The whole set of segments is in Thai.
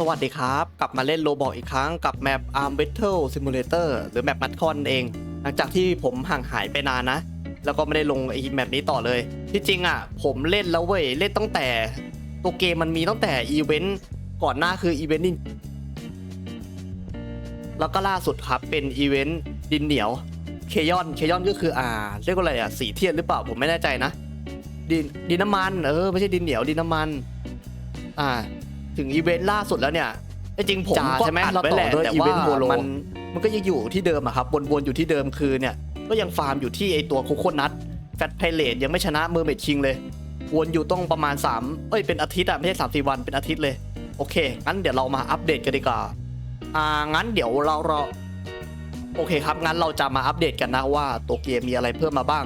สวัสดีครับ กลับมาเล่นโลบอกอีกครั้งกับแมป Arm Battle Simulator หรือแมปมัดคอนเอง หลังจากที่ผมห่างหายไปนานนะ แล้วก็ไม่ได้ลงไอ้แมปนี้ต่อเลย ที่จริงอะ ผมเล่นแล้วเว้ย เล่นตั้งแต่ ตัวเกมมันมีตั้งแต่อีเวนต์ก่อนหน้าคืออีเวนต์ดินแล้วก็ล่าสุดครับเป็นอีเวนต์ดินเหนียวเคยอนเคยอนก็คืออ่าเรียกว่าอะไรอะสีเทียนหรือเปล่าผมไม่แน่ใจนะดินดินน้ำมัน เออไม่ใช่ดินเหนียวดินน้ำมัน อ่า ถึงอีเวนต์ล่าสุดแล้วเนี่ยจริงๆผมจ่าก็ใช่ไหมอัดเราไว้ต่อแหละด้วยแต่อีว่าเวนต์โฮโลมันมันก็ยังอยู่ที่เดิมอะครับวนๆอยู่ที่เดิมคือเนี่ยก็ยังฟาร์มอยู่ที่ไอตัวโคโคนัทแฟตไพเลตยังไม่ชนะเมอร์เมดชิงเลย วนอยู่ต้องประมาณ 3 เอ้ยเป็นอาทิตย์อะไม่ใช่สามสี่วันเป็นอาทิตย์เลย โอเค งั้นเดี๋ยวเรามาอัปเดตกันดีกว่าอ่างั้นเดี๋ยวเราเราโอเคครับ งั้นเราจะมาอัปเดตกันนะว่าตัวเกมมีอะไรเพิ่มมาบ้าง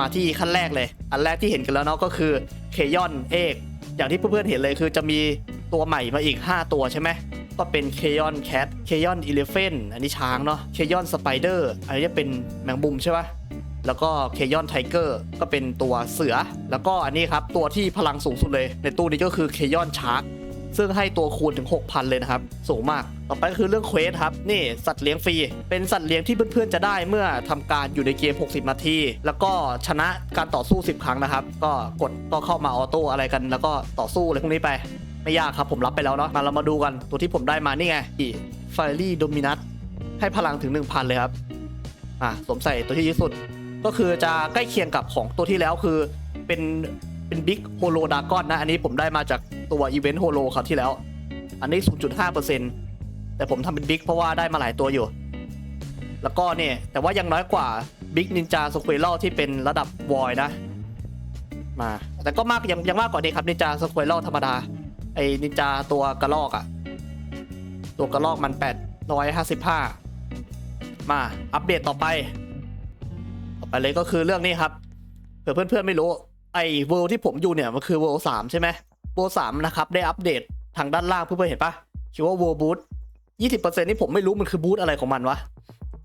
มาที่ขั้นแรกเลย อันแรกที่เห็นกันแล้วเนาะก็คือเคยอนเอกอย่างที่เพื่อนๆเห็นเลยคือจะมี ตัวใหม่มาอีก 5 ตัวใช่ไหมก็เป็นเคยอนแคทเคยอนอีเลฟเฟนอันนี้ช้างเนาะเคยอนสไปเดอร์อันนี้จะเป็นแมงมุมใช่ปะแล้วก็เคยอนไทเกอร์ก็เป็นตัวเสือ แล้วก็อันนี้ครับ ตัวที่พลังสูงสุดเลย ในตู้นี้ก็คือเคยอนชาร์กซึ่งให้ตัวคูณถึง 6,000 เลยนะครับ สูงมาก ต่อไปก็คือเรื่องเควสครับ นี่สัตว์เลี้ยงฟรี เป็นสัตว์เลี้ยงที่เพื่อนๆจะได้เมื่อทำการอยู่ในเกม 60 นาที แล้วก็ชนะการต่อสู้ 10 ครั้งนะครับ ก็กดก็เข้ามาออโต้อะไรกัน แล้วก็ต่อสู้อะไรพวกนี้ไป ไม่ยากครับผมรับไปแล้วเนาะมาเรามาดูกันตัวที่ผมได้มานี่ไงอีไฟรี่โดมินัสให้พลังถึง 1,000 เลยครับอะสวมใส่ตัวที่ดีที่สุด ก็คือจะใกล้เคียงกับของตัวที่แล้วคือเป็นเป็นบิ๊กโฮโลดากอนนะ อันนี้ผมได้มาจากตัวอีเวนต์โฮโลคราวที่แล้ว อันนี้ 0.5%แต่ผมทำเป็นบิ๊กเพราะว่าได้มาหลายตัวอยู่ แล้วก็เนี่ย แต่ว่ายังน้อยกว่าบิ๊กนินจาสคว r ลที่เป็นระดับวอยนะ มา แต่ก็มากยังยังมากกว่านี้ครับนินจาสคว r ลธรรมดา ไอ้นินจาตัวกระลอกอะตัวกระลอกมัน 855 มาอัปเดตต่อไป ต่อไปเลยก็คือเรื่องนี้ครับเผื่อเพื่อนๆไม่รู้ ไอ้เวิลด์ที่ผมอยู่เนี่ย มันคือเวิลด์สามใช่ไหมเวิลด์สามนะครับได้อัปเดตทางด้านล่างเพื่อนๆเห็นปะคิดว่าเวิลด์บูทยี่สิบเปอร์เซ็นต์นี่ผมไม่รู้มันคือบูทอะไรของมันวะ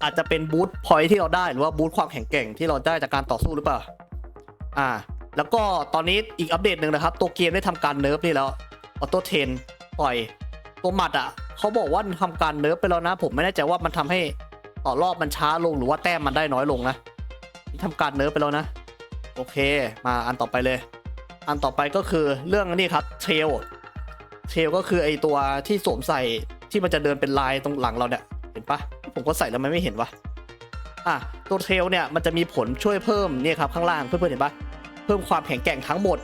อาจจะเป็นบูทพอยที่เราได้หรือว่าบูทความแข็งแกร่งที่เราได้จากการต่อสู้หรือเปล่า อ่า แล้วก็ตอนนี้อีกอัปเดตหนึ่งนะครับ ตัวเกมได้ทำการเนิร์ฟนี่แล้ว ออโต้เทนปล่อยตัวหมัดอะเขาบอกว่าทำการเนิร์ฟไปแล้วนะ ผมไม่แน่ใจว่ามันทำให้ต่อรอบมันช้าลงหรือว่าแต้มมันได้น้อยลงนะทำการเนิร์ฟไปแล้วนะ โอเค มาอันต่อไปเลย อันต่อไปก็คือเรื่องนี้ครับเทลเทลก็คือไอตัวที่สวมใส่ที่มันจะเดินเป็นลายตรงหลังเราเนี่ยเห็นปะผมก็ใส่แล้วมันไม่เห็นวะอะตัวเทลเนี่ยมันจะมีผลช่วยเพิ่มเนี่ยครับข้างล่างเพื่อนๆเห็นปะเพิ่มความแข็งแกร่งทั้งหมด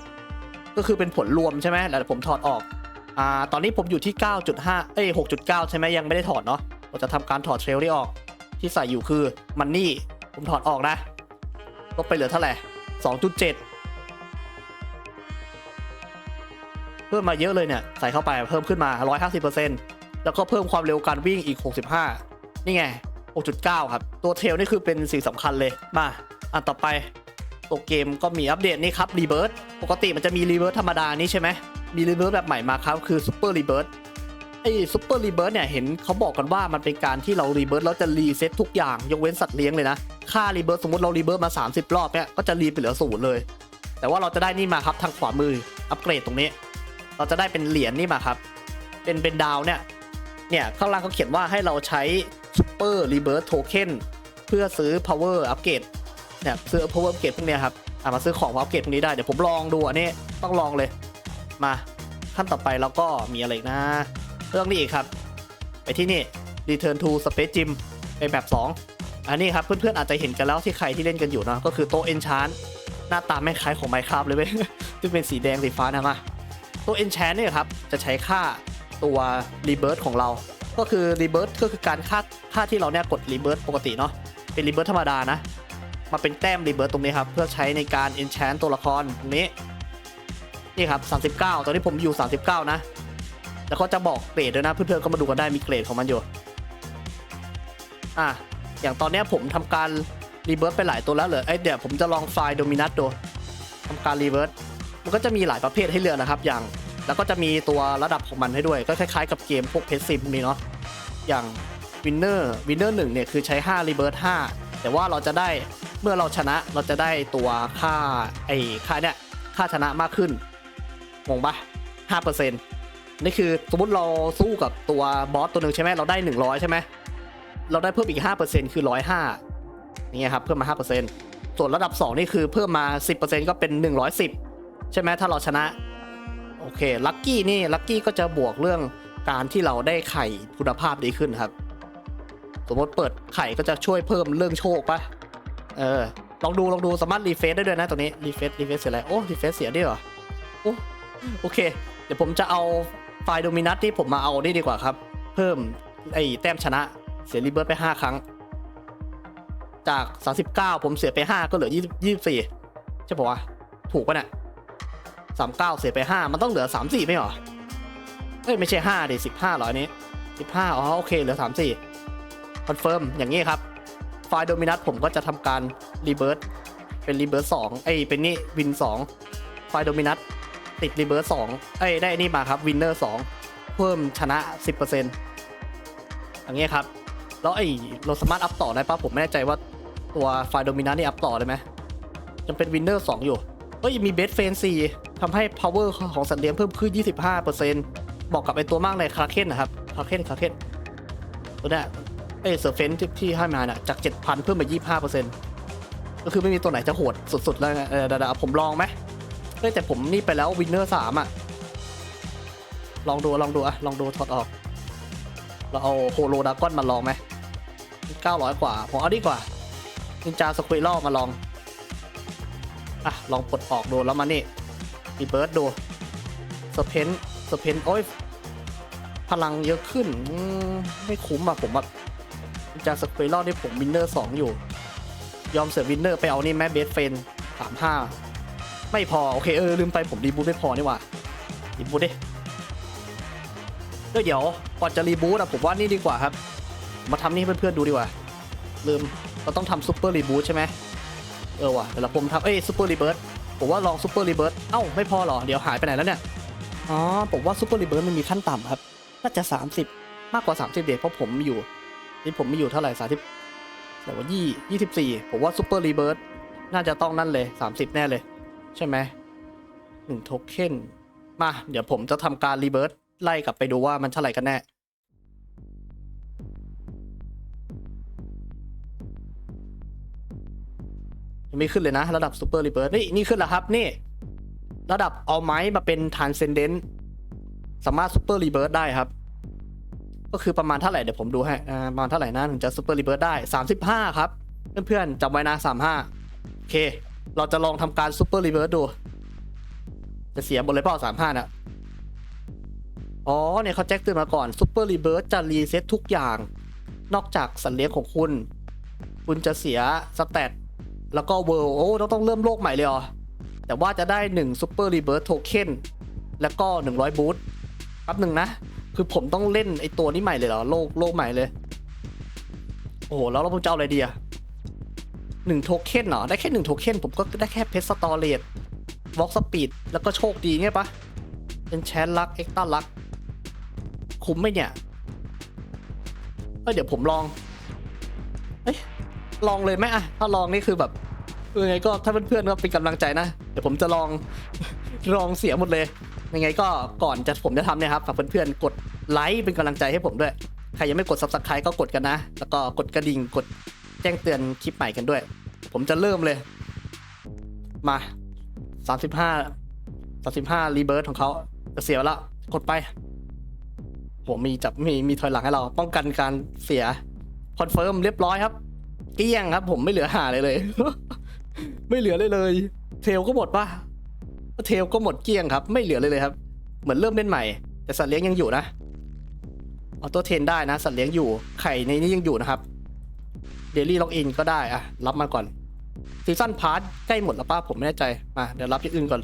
ก็คือเป็นผลรวมใช่ไหมแล้วผมถอดออกอ่าตอนนี้ผมอยู่ที่ 9.5 เอ้ย 6.9 ใช่ไหมยังไม่ได้ถอดเนาะเราจะทำการถอดเทรลที่ออก ที่ใส่อยู่คือมันนี่ผมถอดออกนะลดไปเหลือเท่าไหร่ 2.7 เพิ่มมาเยอะเลยเนี่ย ใส่เข้าไปเพิ่มขึ้นมา 150%แล้วก็เพิ่มความเร็วการวิ่งอีก 65 นี่ไง 6.9 ครับ ตัวเทรลนี่คือเป็นสิ่งสำคัญเลยมา อันต่อไป ตัวเกมก็มีอัปเดตนี่ครับรีเบิร์ตปกติมันจะมีรีเบิร์ตธรรมดานี่ใช่ไหมมีรีเบิร์ตแบบใหม่มาครับคือซูเปอร์รีเบิร์ตไอ้ซูเปอร์รีเบิร์ตเนี่ยเห็นเขาบอกกันว่ามันเป็นการที่เรารีเบิร์ตแล้วจะรีเซ็ตทุกอย่างยกเว้นสัตว์เลี้ยงเลยนะ ค่ารีเบิร์ตสมมติเรารีเบิร์ตมา 30 รอบเนี่ยก็จะรีไปเหลือศูนย์เลย แต่ว่าเราจะได้นี่มาครับทางขวามืออัปเกรดตรงนี้ เราจะได้เป็นเหรียญนี่มาครับ เป็นเป็นดาวเนี่ยเนี่ยข้างล่างเขาเขียนว่าให้เราใช้ Super Rebirth Token เพื่อซื้อ Power Upgrade เเนี่ยซื้อ Power Upgrade พวกเนี้ยครับอะมาซื้อของ Power Upgrade พวกนี้ได้เดี๋ยวผมลองดูอันนี้ต้องลองเลยมาขั้นต่อไปเราก็มีอะไรนะ เรื่องนี้อีกครับ ไปที่นี่ Return to Space Gym เป็นแบบ 2 อันนี้ครับเพื่อนๆอาจจะเห็นกันแล้วที่ใครที่เล่นกันอยู่เนอะก็คือโต๊ะ Enchant หน้าตาไม่คล้ายของ Minecraft เลยเว้ยที่เป็นสีแดงสีฟ้านะมาตัว Enchant เนี่ยครับจะใช้ค่าตัว Rebirth ของเรา ก็คือ Rebirth ก็คือการค่าค่าที่เราเนี่ยกด Rebirth ปกติเนาะเป็น Rebirth ธรรมดานะ มาเป็นแต้ม Rebirth ตรงนี้ครับ เพื่อใช้ในการ Enchant ตัวละครตรงนี้ นี่ครับ 39 ตอนนี้ผมอยู่ 39 นะ แล้วก็จะบอกเกรดด้วยนะ เพื่อนๆก็มาดูกันได้มีเกรดของมันอยู่ อะ อย่างตอนนี้ผมทำการ Rebirth ไปหลายตัวแล้วเหรอไอเดี๋ยวผมจะลองไฟล์ Dominus ดูทำการ Rebirth มันก็จะมีหลายประเภทให้เลือกนะครับ อย่างแล้วก็จะมีตัวระดับของมันให้ด้วย ก็คล้ายๆกับเกมพวกเพชรซิมนี้เนาะอย่างวินเนอร์วินเนอร์หนึ่งเนี่ยคือใช้5รีเบิร์5แต่ว่าเราจะได้ เมื่อเราชนะเราจะได้ตัวค่าไอ้ค่าเนี่ยค่าชนะมากขึ้นงงปะ5%เปอร์เซ็นต์นี่คือสมมติเราสู้กับตัวบอสตัวหนึ่งใช่ไหมเราได้100ใช่ไหมเราได้เพิ่มอีก5%คือ105อย่างเงี้ยครับเพิ่มมา5%ส่วนระดับ2นี่คือเพิ่มมา10%ก็เป็น110ใช่ไหมถ้าเราชนะโอเคลัคกี้นี่ลัคกี้ก็จะบวกเรื่องการที่เราได้ไข่คุณภาพดีขึ้นครับ สมมติเปิดไข่ก็จะช่วยเพิ่มเรื่องโชคปะ เออ ลองดูลองดูสามารถรีเฟซได้ด้วยนะตัวนี้รีเฟซรีเฟซเสียอะไรโอ้รีเฟซเสียด้วยเหรอโอ้โอเค เดี๋ยวผมจะเอาไฟล์โดมินัสที่ผมมาเอานี่ดีกว่าครับ เพิ่มไอ้แต้มชนะเสียรีเบิร์ตไป 5 ครั้ง จาก 39 ผมเสียไป 5 ก็เหลือ 20 24 ใช่ปะวะ ถูกปะเนี่ย39 เสียไป 5 มันต้องเหลือ 34 ไม่หรอ เอ้ย ไม่ใช่ 5ดิ15หรออันนี้ 15 อ๋อ โอเค เหลือ 34 คอนเฟิร์ม อย่างนี้ครับ ไฟล์โดมินัสผมก็จะทำการรีเบิร์ตเป็นรีเบิร์ต2เอ้ยเป็นนี่วิน2ไฟล์โดมินัสติดรีเบิร์ต2เอ้ยได้นี่มาครับวินเนอร์2เพิ่มชนะ 10%อย่างเงี้ยครับ แล้วไอ้เราสามารถอัพต่อได้ปะผมไม่แน่ใจว่าตัวไฟล์โดมินัสนี่อัพต่อได้ไหมยังเป็นวินเนอร์2อยู่เอ้ยมีเบสเฟน4ทำให้ power ของสัตว์เลี้ยงเพิ่มขึ้น 25%บอกกับไอตัวมากในคาเคนนะครับคาเคนคาเคนตัวเนี้ย อ้เซอร์เฟนที่ที่ให้มาน่ะจาก 7,000 เพิ่มมา25%ก็คือไม่มีตัวไหนจะโหดสุดๆ แล้วไงเออเดี๋ยวผมลองไหมเฮ้ยแต่ผมนี่ไปแล้ววินเนอร์สามอะ ลองดูลองดูอะลองดูถอดออก เราเอาโฮโลดากอนมาลองไหม900 กว่า ผมเอาดีกว่านินจาสควิลมาลอง อะ ลองปลดออกดูแล้วมานี่มีเบิร์ดดูสเพนสเพนโอ้ยพลังเยอะขึ้น ไม่คุ้มอะผมแบบ จาสควิลนี่ผมวินเนอร์สองอยู่ ยอมเสียวินเนอร์ไปเอานี่แม่เบสเฟนสามห้าไม่พอ โอเคเออลืมไปผมรีบูทไม่พอนี่หว่ารีบูทดิเดี๋ยวก่อนจะรีบูตอะผมว่านี่ดีกว่าครับ มาทำนี่ให้เพื่อนๆดูดีกว่า ลืมเราต้องทำซูเปอร์รีบูตใช่ไหมเออว่ะเดี๋ยวผมทำเอ้ยซูเปอร์รีเบิร์ตผมว่าลองซูเปอร์รีเบิร์ตเอ้าไม่พอหรอ เดี๋ยวหายไปไหนแล้วเนี่ยอ๋อผมว่าซูเปอร์รีเบิร์ตมันมีขั้นต่ำครับ น่าจะ 30 มากกว่า 30 เดทเพราะผมอยู่ นี่ผมมีอยู่เท่าไหร่สามสิบแต่ว่ายี่ยี่สิบสี่ผมว่าซูเปอร์รีเบิร์ตน่าจะต้องนั่นเลย30แน่เลย ใช่ไหมหนึ่งโทเค็นมา เดี๋ยวผมจะทำการรีเบิร์ตไล่กลับไปดูว่ามันเท่าไหร่กันแน่ยังไม่ขึ้นเลยนะ ระดับซูเปอร์รีเบิร์นี่นี่ขึ้นแล้วครับ นี่ ระดับเอาไม้มาเป็นทานเซนเดนต์สามารถซูเปอร์รีเบิร์ได้ครับ ก็คือประมาณเท่าไหร่เดี๋ยวผมดูให้อ่าประมาณเท่าไหร่นะถึงจะซูเปอร์รีเบิร์ได้ 35 ครับ เพื่อนๆจำไว้นะ 35 โอเค เราจะลองทำการซูเปอร์รีเบิร์ดู จะเสียหมดเลยเปล่า35น่ะอ๋อเนี่ยเขาแจ้งเตือนมาก่อนซูเปอร์รีเบิร์จะรีเซ็ตทุกอย่าง นอกจากสัตว์เลี้ยงของคุณ คุณจะเสียสเตตแล้วก็เวิลด์โอ้เราต้องเริ่มโลกใหม่เลยเหรอ แต่ว่าจะได้1ซูเปอร์รีเบิร์โทเค็นแล้วก็ 100 บูทแป๊บหนึ่งนะ คือผมต้องเล่นไอตัวนี้ใหม่เลยเหรอ โลกโลกใหม่เลย โอ้โห แล้วเราจะเอาอะไรดีอะหนึ่งโทเค็นเหรอ ได้แค่หนึ่งโทเค็นผมก็ได้แค่เพชรสตอเรจวอล์กสปีดแล้วก็โชคดีเงี้ยปะเป็นแชนลักเอ็กต้าลัก คุ้มไหมเนี่ยเอ้ยเดี๋ยวผมลองเอ้ยลองเลยไหมอะถ้าลองนี่คือแบบยังไงก็ถ้าเพื่อนๆก็เป็นกำลังใจนะ เดี๋ยวผมจะลองลองเสียหมดเลย ยังไงก็ก่อนจะผมจะทำเนี่ยครับฝากเพื่อนๆกดไลค์เป็นกำลังใจให้ผมด้วย ใครยังไม่กด subscribe ก็กดกันนะ แล้วก็กดกระดิ่งกดแจ้งเตือนคลิปใหม่กันด้วย ผมจะเริ่มเลย มา35 35รีเบิร์ของเขาจะเสียแล้ว กดไปผมมีจับมีมีถอยหลังให้เรา ป้องกันการเสียคอนเฟิร์มเรียบร้อยครับเกลี้ยงครับ ผมไม่เหลือหาเลยเลย ไม่เหลือเลยเลย เทลก็หมดปะ เทลก็หมดเกลี้ยงครับ ไม่เหลือเลยเลยครับ เหมือนเริ่มเล่นใหม่ แต่สัตว์เลี้ยงยังอยู่นะเอาตัวเทนได้นะ สัตว์เลี้ยงอยู่ไข่ในนี้ยังอยู่นะครับเดลี่ล็อกอินก็ได้อะรับมาก่อนซีซั่นพาร์ทใกล้หมดแล้วป้าผมไม่แน่ใจมาเดี๋ยวรับอย่างอื่นก่อน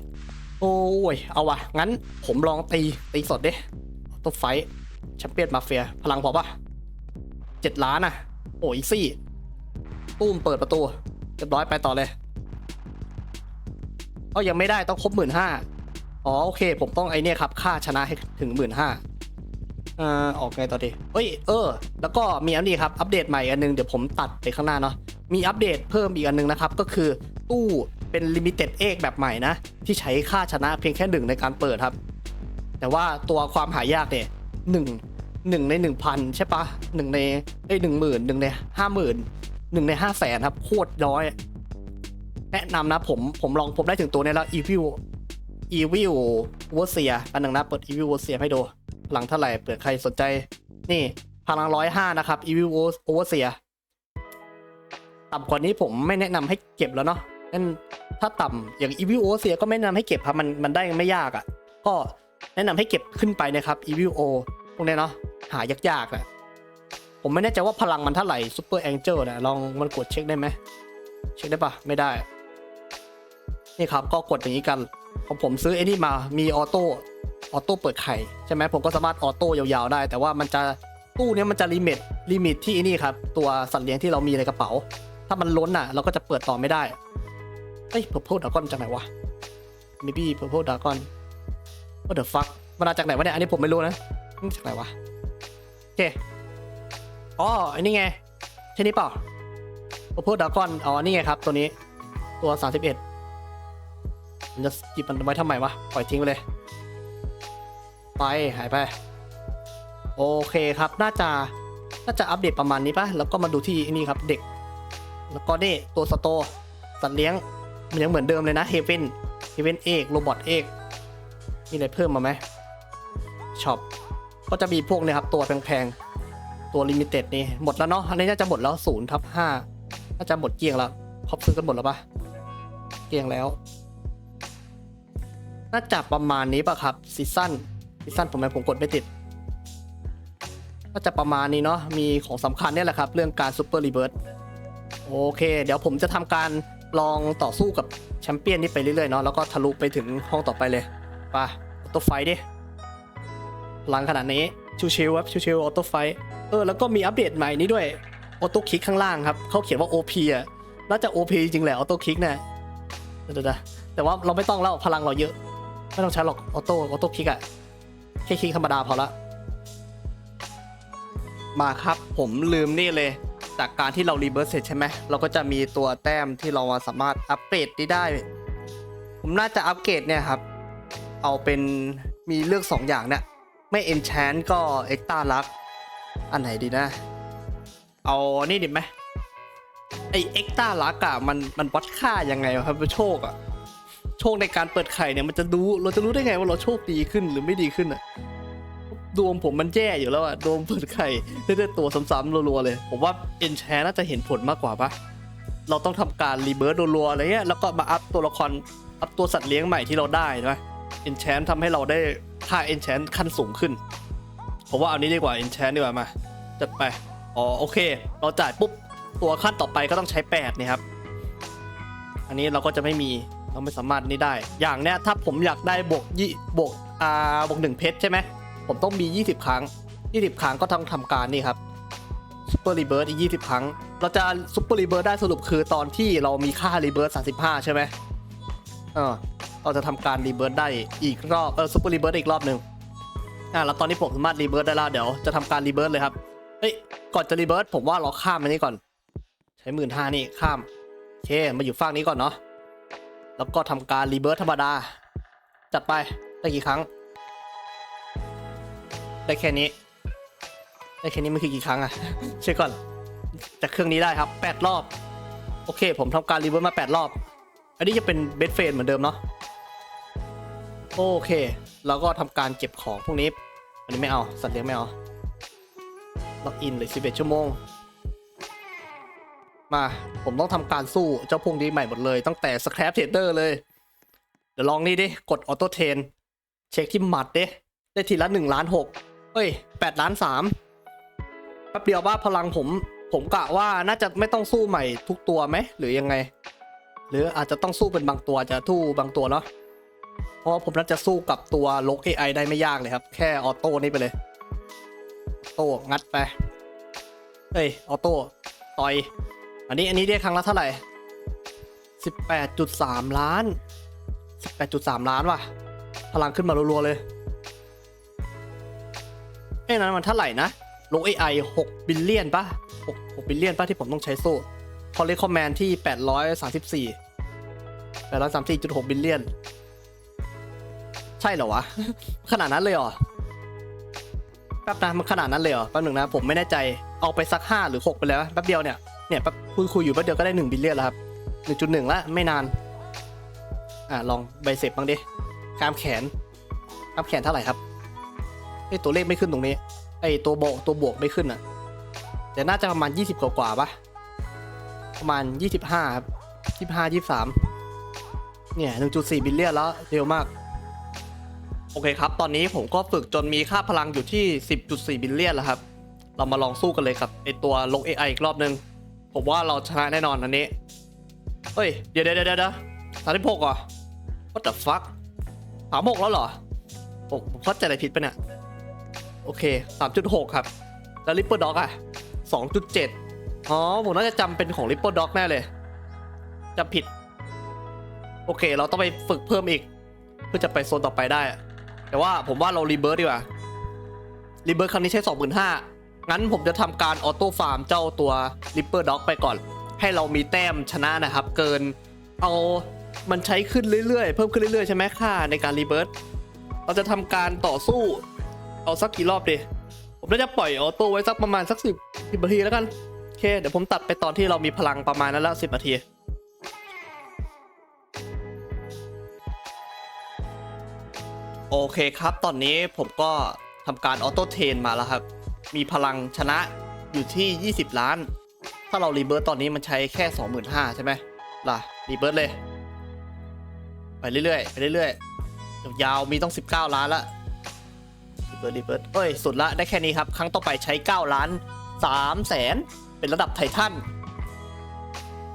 โอ้ย เอาวะงั้นผมลองตีตีสดดิตัวไฟแชมเปี้ยนมาเฟีย พลังพอปะเจ็ดล้านอะโอ้ยซี่ ตุ้มเปิดประตูเรียบร้อยไปต่อเลย ก็ยังไม่ได้ต้องครบหมื่นห้าอ๋อโอเค ผมต้องไอเนี่ยครับค่าชนะให้ถึงหมื่นห้าอ่าออกไงต่อดีเอ้ยเออ แล้วก็มีอันนี้ครับอัปเดตใหม่อันนึงเดี๋ยวผมตัดไปข้างหน้าเนาะมีอัปเดตเพิ่มอีกอันนึงนะครับ ก็คือตู้เป็นลิมิเต็ดเอกแบบใหม่นะ ที่ใช้ค่าชนะเพียงแค่หนึ่งในการเปิดครับ แต่ว่าตัวความหายากเนี่ยหนึ่งหนึ่งในหนึ่งพันใช่ปะหนึ่งในไอ้หนึ่งหมื่นหนึ่งในห้าหมื่นหนึ่งในห้าแสนครับโคตรน้อย แนะนำนะผมผมลองผมได้ถึงตัวเนี้ยแล้ว Evil Evil w a r s i a อันหนึ่งนะเปิด Evil w a r s i a ให้ดูพลังเท่าไหร่เปิดใครสนใจ นี่พลังร้อยห้านะครับ Evil w a r s i a ต่ำกว่านี้ผมไม่แนะนำให้เก็บแล้วเนาะนั่นถ้าต่ำอย่าง Evil w a r s i a ก็ไม่แนะนำให้เก็บครับมันมันได้ไม่ยากอะ่ะ ก็แนะนำให้เก็บขึ้นไปนะครับ Evil O พวกนี้เนาะหายากๆอะผมไม่แน่ใจว่าพลังมันเท่าไหร่ Super Angel นะลองมันกดเช็คได้ไหมเช็คได้ปะไม่ได้ นี่ครับก็กดอย่างนี้กันของผมซื้อไอ้นี่มามีออโต้ออโต้เปิดไข่ใช่ไหมผมก็สามารถออโต้ยาวๆได้ แต่ว่ามันจะตู้นี้มันจะลิมิตลิมิตที่ไอ้นี่ครับตัวสัตว์เลี้ยงที่เรามีในกระเป๋า ถ้ามันล้นอะ เราก็จะเปิดต่อไม่ได้เฮ้ย purple dragon จากไหนวะ maybe purple dragon what the fuck มันมาจากไหนวะเนี่ยอันนี้ผมไม่รู้นะมันจากไหนวะโอเคอ๋ออันนี้ไงใช่นี่เปล่า purple dragon อ๋อนี่ไงครับตัวนี้ตัว 31 มันจะหยิบมันไว้ทำไมวะ ปล่อยทิ้งไปเลย ไปหายไป โอเคครับ น่าจะ น่าจะอัปเดตประมาณนี้ปะแล้วก็มาดูที่นี่ครับเด็ก แล้วก็นี่ตัวสโตสัตว์เลี้ยง มันยังเหมือนเดิมเลยนะเฮเวนเฮเวนเอกโรบอทเอกมีอะไรเพิ่มมาไหมช็อปก็จะมีพวกเนี่ยครับ ตัวแพงๆ ตัวลิมิเต็ดนี่หมดแล้วเนาะอันนี้น่าจะหมดแล้วศูนย์ทับห้าน่าจะหมดเกลี้ยงแล้วครอบซื้อกันหมดแล้วปะเกลี้ยงแล้ว น่าจะประมาณนี้ป่ะครับซีซั่นซีซั่นผมไหมผมกดไม่ติดก็จะประมาณนี้เนาะ มีของสำคัญเนี่ยแหละครับ เรื่องการซูเปอร์รีเบิร์สโอเค เดี๋ยวผมจะทำการลองต่อสู้กับแชมเปี้ยนนี้ไปเรื่อยๆเนาะ แล้วก็ทะลุไปถึงห้องต่อไปเลยไปออโต้ไฟดิพลังขนาดนี้ ชิวๆครับ ชิวๆออโต้ไฟ เออ แล้วก็มีอัปเดตใหม่นี้ด้วย ออโต้คลิกข้างล่างครับ เขาเขียนว่า OP อะ น่าจะ OP จริงแหละออโต้คลิกเนี่ยเดี๋ยวๆแต่ว่าเราไม่ต้องแล้วพลังเราเยอะ ไม่ต้องใช้หรอกออโต้ออโต้คลิกอะแค่คลิกธรรมดาพอละ มาครับผมลืมนี่เลย จากการที่เรารีเบิร์สเสร็จใช่ไหมเราก็จะมีตัวแต้มที่เราสามารถอัปเกรดได้ได้ ผมน่าจะอัปเกรดเนี่ยครับ เอาเป็นมีเลือก2ออย่างเนี่ยไม่ enchant ก็ extra luck อันไหนดีนะ เอานี่ดิไหมไอ extra luck อะมันมันวัดค่ายังไงวะครับโชคอะ โชคในการเปิดไข่เนี่ยมันจะรู้เราจะรู้ได้ไงว่าเราโชคดีขึ้นหรือไม่ดีขึ้นอะดวงผมมันแย่อยู่แล้วอะดวงเปิดไข่ได้แต่ตัวซ้ำๆรัวๆเลย ผมว่าเอ็นแชน่าจะเห็นผลมากกว่าปะเราต้องทำการรีเบิร์ดรัวๆอะไรเงี้ยแล้วก็มาอัพตัวละครอัพตัวสัตว์เลี้ยงใหม่ที่เราได้ใช่ไหมเอ็นแชนทำให้เราได้ค่าเอ็นแชนขั้นสูงขึ้นผมว่าเอานี้ดีกว่าเอ็นแชนดีกว่ามาจัดไปอ๋อโอเค เราจ่ายปุ๊บตัวขั้นต่อไปก็ต้องใช้8นี่ครับ อันนี้เราก็จะไม่มี เราไม่สามารถนี่ได้ อย่างเนี้ยถ้าผมอยากได้บวกยี่บวกอ่าบวกหนึ่งเพชรใช่ไหมผมต้องมี 20 ครั้ง 20 ครั้งก็ต้องทำการนี่ครับซูเปอร์รีเบิร์อีก20ครั้ง เราจะซูเปอร์รีเบิร์ได้สรุปคือตอนที่เรามีค่ารีเบิร์35ใช่ไหมเออเราจะทำการรีเบิร์ได้อีกรอบ เออซูเปอร์รีเบิร์อีกรอบหนึ่งอ่าแล้วตอนนี้ผมสามารถรีเบิร์ได้แล้วเดี๋ยวจะทำการรีเบิร์เลยครับ เฮ้ย ก่อนจะรีเบิร์ผมว่าเราข้ามอันนี้ก่อน ใช้หมื่นห้านี่ข้าม โอเค มาอยู่ฝั่งนี้ก่อนเนาะ แล้วก็ทำการรีเบิร์ธธรรมดา จัดไป ได้กี่ครั้ง ได้แค่นี้ ได้แค่นี้มันคือกี่ครั้งอะเช็คก่อน จากเครื่องนี้ได้ครับ 8 รอบ โอเค ผมทำการรีเวิร์สมา 8 รอบ อันนี้จะเป็นเบสเฟนเหมือนเดิมเนาะ โอเค แล้วก็ทำการเก็บของพวกนี้ อันนี้ไม่เอา สัตว์เลี้ยงไม่เอา ล็อกอินเลย11 ชั่วโมง มาผมต้องทำการสู้เจ้าพวกนี้ใหม่หมดเลย ตั้งแต่สแครปเทเดอร์เลย เดี๋ยวลองนี่ดิ กดออโต้เทนเช็คที่หมัดดิได้ทีละ1ล้าน6เอ้ย8ล้าน3แป๊บเดียวว่าพลังผม ผมกะว่าน่าจะไม่ต้องสู้ใหม่ทุกตัวไหมหรือยังไง หรืออาจจะต้องสู้เป็นบางตัวจะทู่บางตัวเนาะเพราะผมน่าจะสู้กับตัวลก AI ได้ไม่ยากเลยครับ แค่ออโต้นี่ไปเลยออโต้งัดไปเอ้ยออโต้ต่อย อันนี้อันนี้ได้ครั้งละเท่าไหร่18.3ล้าน18.3ล้านว่ะ พลังขึ้นมารัวๆเลยเอ้นั้นมันเท่าไหร่นะลง AI 6 บิลเลียนปะ6 6บิลเลียนปะที่ผมต้องใช้สู้พอเลคอมแมนที่ 834 834.6 บิลเลียน ใช่เหรอวะ ขนาดนั้นเลยเหรอ แป๊บนะมันขนาดนั้นเลยเหรอ แป๊บหนึ่งนะ ผมไม่แน่ใจ เอาไปสักห้าหรือหกไปแล้วแป๊บเดียวเนี่ย เนี่ยคุยคุยอยู่แป๊บเดียวก็ได้หนึ่งบิลเลียนแล้วครับหนึ่งจุดหนึ่งละไม่นาน อ่าลองใบเสร็จบ้างดิกล้ามแขนกล้ามแขนเท่าไหร่ครับไอยตัวเลขไม่ขึ้นตรงนี้ไอตัวโบตัวบวกไม่ขึ้นอะ แต่น่าจะประมาณยี่สิบกว่าปะประมาณยี่สิบห้าครับยี่ห้ายี่สามเนี่ยหนึ่งจุดสี่บิลเลียนแล้วเร็วมากโอเคครับ ตอนนี้ผมก็ฝึกจนมีค่าพลังอยู่ที่ 10.4 บิลเลียนแล้วครับ เรามาลองสู้กันเลยครับไอตัวลง AI อีกรอบนึง ผมว่าเราชนะแน่นอนอันนี้เฮ้ย เดี๋ยวเดี๋ยวเดี๋ยวสามสิบหกเหรอ what the fuck สามหกแล้วเหรอผมผมเข้าใจอะไรผิดปะเนี่ย โอเค3.6ครับ แล้วริปเปอร์ด็อกอะ2.7อ๋อ ผมน่าจะจำเป็นของริปเปอร์ด็อกแน่เลยจำผิด โอเค เราต้องไปฝึกเพิ่มอีก เพื่อจะไปโซนต่อไปได้ แต่ว่าผมว่าเรารีเบิร์ดดีกว่า รีเบิร์ดครั้งนี้ใช้25,000งั้น งั้นผมจะทำการออโต้ฟาร์มเจ้าตัว ริปเปอร์ด็อกไปก่อน ให้เรามีแต้มชนะนะครับ เกิน เอามันใช้ขึ้นเรื่อยๆ เพิ่มขึ้นเรื่อยๆ ใช่ไหมค่าในการรีเบิร์ดเราจะทำการต่อสู้ เอาสักกี่รอบดีผมน่าจะปล่อยออโต้ไว้สักประมาณสักสิบสิบนาทีแล้วกันโอเค เดี๋ยวผมตัดไปตอนที่เรามีพลังประมาณนั้นล้วสิบนาทีโอเคครับ ตอนนี้ผมก็ทำการออโต้เทนมาแล้วครับ มีพลังชนะอยู่ที่ 20 ล้าน ถ้าเรารีเบิร์ตตอนนี้มันใช้แค่ 25,000 ใช่ไหมล่ะ รีเบิร์ตเลย ไปเรื่อยๆ ไปเรื่อยๆ ยาวๆ มีต้อง 19 ล้านละรีเบิร์ตรีเบิร์ตเอ้ย สุดละ ได้แค่นี้ครับ ครั้งต่อไปใช้ 9 ล้าน3แสนเป็นระดับไททัน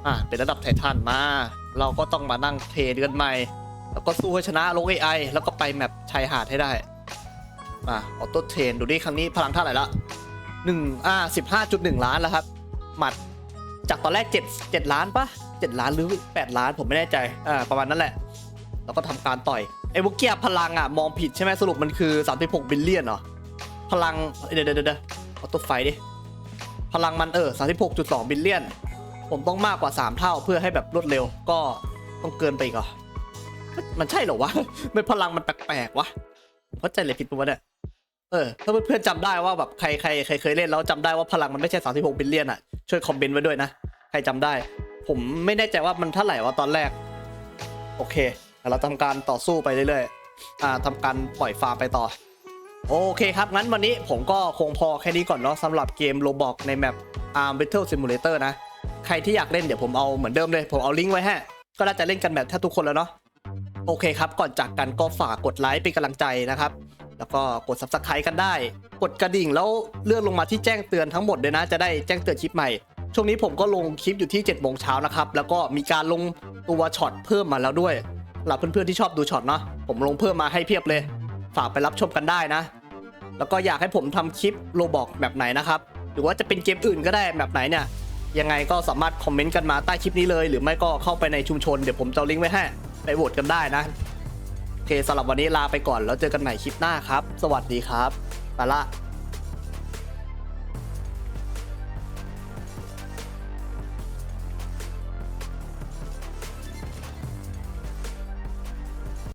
อะเป็นระดับไททันมา เราก็ต้องมานั่งเทรนกันใหม่ แล้วก็สู้ให้ชนะโลง AI แล้วก็ไปแมปชายหาดให้ได้มาออโต้เทรนดูดิครั้งนี้พลังเท่าไหร่ละ หนึ่งอ่าสิบห้าจุดหนึ่งล้านแล้วครับ หมัดจากตอนแรกเจ็ดเจ็ดล้านปะเจ็ดล้านหรือแปดล้านผมไม่แน่ใจอ่าประมาณนั้นแหละ แล้วก็ทำการต่อยไอ้บุกเกียพลังอะมองผิดใช่ไหมสรุปมันคือ36บิลเลียนเหรอ พลังเดี๋ยวเดี๋ยวเดี๋ยวออโต้ไฟดิ พลังมันเออ36.2บิลเลียน ผมต้องมากกว่า3เท่าเพื่อให้แบบรวดเร็วก็ต้องเกินไปอีกเหรอมันใช่เหรอวะไม่พลังมันแปลกๆวะเข้าใจเลยผิดปะวะเนี่ย เออถ้าเพื่อนๆจำได้ว่าแบบใครใครใครเคยเล่นแล้วจำได้ว่าพลังมันไม่ใช่36บิลเลียนอะช่วยคอมเมนต์ไว้ด้วยนะ ใครจำได้ ผมไม่แน่ใจว่ามันเท่าไหร่วะตอนแรก โอเคเราทำการต่อสู้ไปเรื่อยๆอ่าทำการปล่อยฟาร์มไปต่อ โอเคครับ งั้นวันนี้ผมก็คงพอแค่นี้ก่อนเนาะสำหรับเกมโรบอกในแมป Arm Battle Simulator นะ ใครที่อยากเล่นเดี๋ยวผมเอาเหมือนเดิมเลย ผมเอาลิงก์ไว้ให้ก็น่าจะเล่นกันแบบแทบทุกคนแล้วเนาะโอเคครับ ก่อนจากกันก็ฝากกดไลค์เป็นกำลังใจนะครับ แล้วก็กด subscribe กันได้ กดกระดิ่งแล้วเลื่อนลงมาที่แจ้งเตือนทั้งหมดเลยนะ จะได้แจ้งเตือนคลิปใหม่ ช่วงนี้ผมก็ลงคลิปอยู่ที่7โมงเช้านะครับ แล้วก็มีการลงตัวช็อตเพิ่มมาแล้วด้วยสำหรับเพื่อนๆที่ชอบดูช็อตเนาะผมลงเพิ่มมาให้เพียบเลย ฝากไปรับชมกันได้นะ แล้วก็อยากให้ผมทำคลิปโรบอกแบบไหนนะครับหรือว่าจะเป็นเกมอื่นก็ได้แบบไหนเนี่ยยังไงก็สามารถคอมเมนต์กันมาใต้คลิปนี้เลย หรือไม่ก็เข้าไปในชุมชนเดี๋ยวผมจะลิงก์ไว้ให้ไปโหวตกันได้นะ เคสำหรับวันนี้ลาไปก่อนแล้วเจอกันใหม่คลิปหน้าครับ สวัสดีครับไปละ